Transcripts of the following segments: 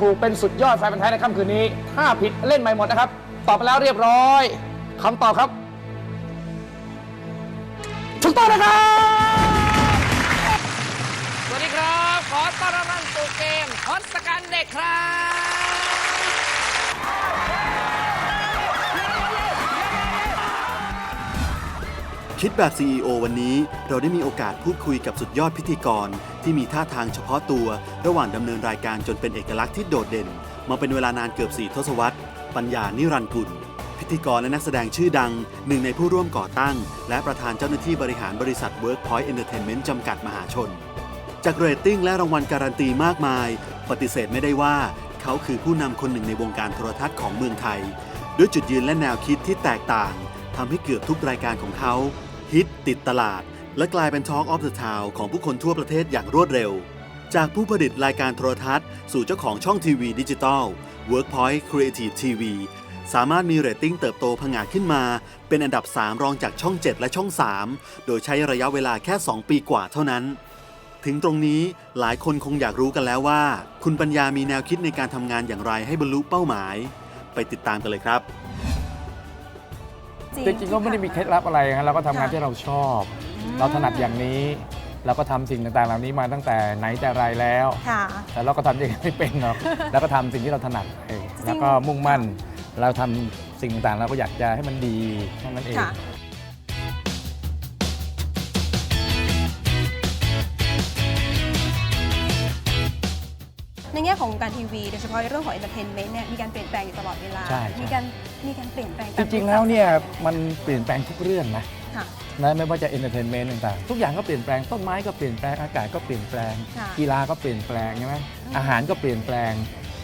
ถูกเป็นสุดยอดแฟนพันธ์แท้ในค่ำคืนนี้ ถ้าผิดเล่นใหม่หมดนะครับ ตอบไปแล้วเรียบร้อยคำตอบครับถูกต้องนะครับ สวัสดีครับ ขอต้อนรับสู่เกมฮอตสกันเด็กครับ คิดแบบ CEO วันนี้เราได้มีโอกาสพูดคุยกับสุดยอดพิธีกร ที่มีท่าทางเฉพาะตัว ระหว่างดำเนินรายการจนเป็นเอกลักษณ์ที่โดดเด่น มาเป็นเวลานานเกือบ4ทศวรรษ ปัญญานิรันดร์กุล พิธีกรและนักแสดงชื่อดัง หนึ่งในผู้ร่วมก่อตั้ง และประธานเจ้าหน้าที่บริหารบริษัท Workpoint Entertainment จำกัดมหาชน จากเรตติ้งและรางวัลการันตีมากมาย ปฏิเสธไม่ได้ว่า เขาคือผู้นำคนหนึ่งในวงการโทรทัศน์ของเมืองไทย ด้วยจุดยืนและแนวคิดที่แตกต่างทำให้เกือบทุกรายการของเขา ฮิตติดตลาด และกลายเป็น Talk of the Town ของผู้คนทั่วประเทศอย่างรวดเร็ว จากผู้ผลิตรายการโทรทัศน์ สู่เจ้าของช่องทีวีดิจิตอล Workpoint Creative TV สามารถมีเรตติ้งเติบโตผงาดขึ้นมา เป็นอันดับ 3 รองจากช่อง 7 และช่อง 3 โดยใช้ระยะเวลาแค่ 2 ปีกว่าเท่านั้น ถึงตรงนี้หลายคนคงอยากรู้กันแล้วว่า คุณปัญญามีแนวคิดในการทำงานอย่างไรให้บรรลุเป้าหมาย ไปติดตามกันเลยครับ จริงๆก็ไม่ได้มีเคล็ดลับอะไรครับเราก็ทำงานที่เราชอบ เราถนัดอย่างนี้ เราก็ทำสิ่งต่างๆ เหล่านี้มาตั้งแต่ไหนแต่ไรแล้ว ค่ะ แต่เราก็ทำเองไม่เป็นหรอก แล้วก็ทำสิ่งที่เราถนัดเองแล้วก็มุ่งมั่น เราทำสิ่งต่างๆเราก็อยากจะให้มันดีเท่านั้นเอง ค่ะ ในแง่ของการทีวีโดยเฉพาะในเรื่องของเอนเตอร์เทนเมนต์เนี่ยมีการเปลี่ยนแปลงอยู่ตลอดเวลา ใช่ใช่ มีการมีการเปลี่ยนแปลงจริงๆแล้วเนี่ยมันเปลี่ยนแปลงทุกเรื่องนะค่ะ นะไม่ว่าจะเอนเตอร์เทนเมนต์ต่างๆ ทุกอย่างก็เปลี่ยนแปลงต้นไม้ก็เปลี่ยนแปลงอากาศก็เปลี่ยนแปลง ค่ะกีฬาก็เปลี่ยนแปลงใช่ไหมอาหารก็เปลี่ยนแปลง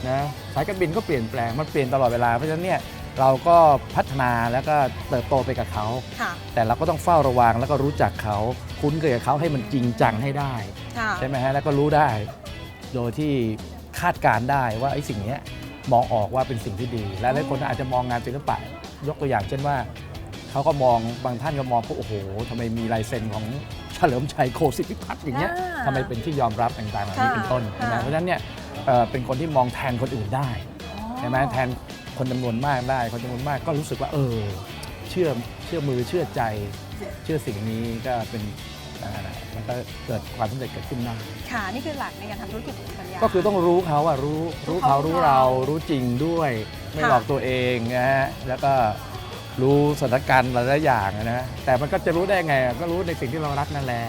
นะสายการบินก็เปลี่ยนแปลงมันเปลี่ยนตลอดเวลาเพราะฉะนั้นเนี่ยเราก็พัฒนาแล้วก็เติบโตไปกับเขา ค่ะแต่เราก็ต้องเฝ้าระวังแล้วก็รู้จักเขา คุ้นเคยกับเขาให้มันจริงจังให้ได้ ค่ะ ใช่ไหมฮะแล้วก็รู้ได้ โดยที่ คาดการณ์ได้ว่าไอ้สิ่งเนี้ยมองออกว่าเป็นสิ่งที่ดี และหลายคนอาจจะมองงานศิลปะยกตัวอย่างเช่นว่าเขาก็มองบางท่านก็มองว่าโอ้โหทำไมมีลายเซ็นของเฉลิมชัยโคสิทธิพัฒน์อย่างเงี้ยอ่าทำไมเป็นที่ยอมรับต่างๆเหล่านี้ค่ะเป็นต้นใช่ไหมค่ะเพราะฉะนั้นเนี่ยเอ่อเป็นคนที่มองแทนคนอื่นได้ใช่ไหมแทนคนจำนวนมากได้ คนจำนวนมากก็รู้สึกว่าเออ เชื่อเชื่อมือเชื่อใจ เชื่อสิ่งนี้ก็เป็น อ่ามันก็เกิดความสำเร็จเกิดขึ้นได้ค่ะ นี่คือหลักในการทำธุรกิจของปัญญา ก็คือต้องรู้เขาอะรู้รู้เขารู้รู้เขาเรารู้จริงด้วยไม่ค่ะหลอกตัวเองนะฮะแล้วก็รู้สถานการณ์หลายๆอย่างอะนะแต่มันก็จะรู้ได้ไงอะก็รู้ในสิ่งที่เรารักนั่นแหละ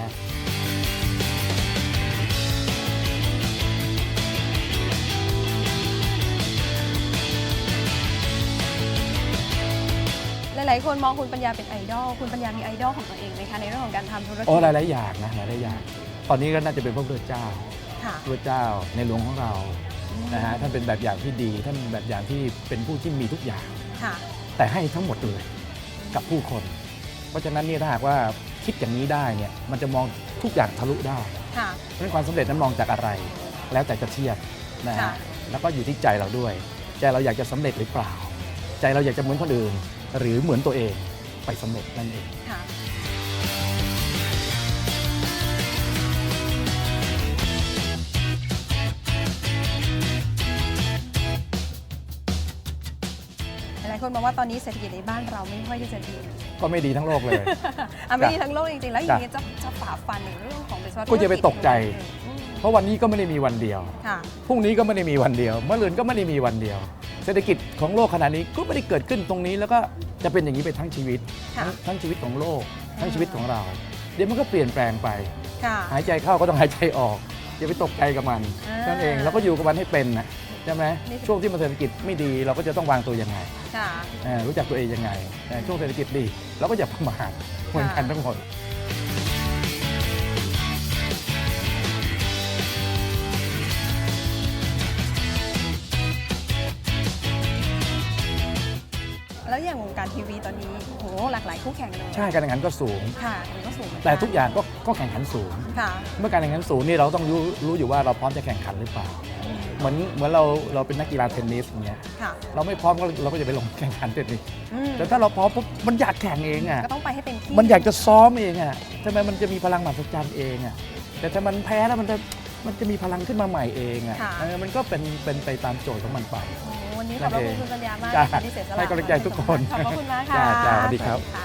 ลาย ๆ คนมองคุณปัญญาเป็นไอดอล คุณปัญญามีไอดอลของตัวเองไหมคะในเรื่องของการทำธุรกิจ โอ้หลายๆอย่างนะหลายๆอย่าง ตอนนี้ก็น่าจะเป็นพระพุทธเจ้าค่ะ พระพุทธเจ้าในหลวงของเรานะฮะท่านเป็นแบบอย่างที่ดี ท่านเป็นแบบอย่างที่เป็นผู้ที่มีทุกอย่าง ค่ะ แต่ให้ทั้งหมดเลยกับผู้คน เพราะฉะนั้นเนี่ยถ้าหากว่าคิดอย่างนี้ได้เนี่ยมันจะมองทุกอย่างทะลุได้ค่ะ เพราะฉะนั้นความสำเร็จนั้นมองจากอะไร แล้วแต่จะเทียบนะค่ะฮะแล้วก็อยู่ที่ใจเราด้วย ใจเราอยากจะสำเร็จหรือเปล่า ใจเราอยากจะเหมือนคนอื่น หรือเหมือนตัวเองไปสำเร็จนั่นเอง ค่ะ หลายคนมองว่าตอนนี้เศรษฐกิจในบ้านเราไม่ค่อยที่จะดีก็ไม่ดีทั้งโลกเลย อะไม่ดีทั้งโลกจริงๆ แล้วอย่างจ้ะนี้จะจะฝ่าฟันในเรื่องของเป็นก็จะไปตกใจอืมเพราะวันนี้ก็ไม่ได้มีวันเดียว ค่ะ พรุ่งนี้ก็ไม่ได้มีวันเดียวเมื่อรืนก็ไม่ได้มีวันเดียว เศรษฐกิจของโลกขณะนี้ก็ไม่ได้เกิดขึ้นตรงนี้ แล้วก็จะเป็นอย่างนี้ไปทั้งชีวิต ค่ะทั้งทั้งชีวิตของโลก ทั้งชีวิตของเรา เดี๋ยวมันก็เปลี่ยนแปลงไป ค่ะ หายใจเข้าก็ต้องหายใจออกอย่าไปตกใจกับมันอ่านั่นั่นเองเราก็อยู่กับมันให้เป็นนะใช่ไหมนี่ช่วงที่มันเศรษฐกิจไม่ดีเราก็จะต้องวางตัวยังไงค่ะ เอ่อรู้จักตัวเองยังไงแต่ช่วงเศรษฐกิจดีเราก็อย่าประมาทเหมือนกันทั้งหมด วอย่างวงการทีวีตอนนี้โหหลากหลายคู่แข่งเลยใช่การแข่งขันก็สูง ค่ะมันก็สูงเหมืนนแต่ทุกอย่างก็ก็แข่งขันสูง ค่ะเมื่อการแข่งขันสูงนี่เราต้องรู้รู้อยู่ว่าเราพร้อมจะแข่งขันหรือเปล่าเหมือนเหมือนเราเราเป็นนักกีฬาเทนนิสอย่างเงี้ยค่ะเราไม่พร้อมก็เราก็จะไปลงแข่งขันเทนนิสอืมแต่ถ้าเราพร้อมปุ๊บมันอยากแข่งเองอะ ก็ต้องไปให้เต็มที่มันอยากจะซ้อมเองอะทำไมมันจะมีพลังมหัศจรรย์เองอะ แต่ถ้ามันแพ้แล้วมันจะ มันจะมีพลังขึ้นมาใหม่เองอะค่ะ เออมันก็เป็นเป็นไปตามโจทย์ของมันไปโอ้วันนี้ขอบพระคุณคุณปัญญามากจ้านะคะที่เสียสละให้กำลังใจทุกคนขอบพระคุณมากจ้าค่ะจ้าสวัสดีครับค่ะ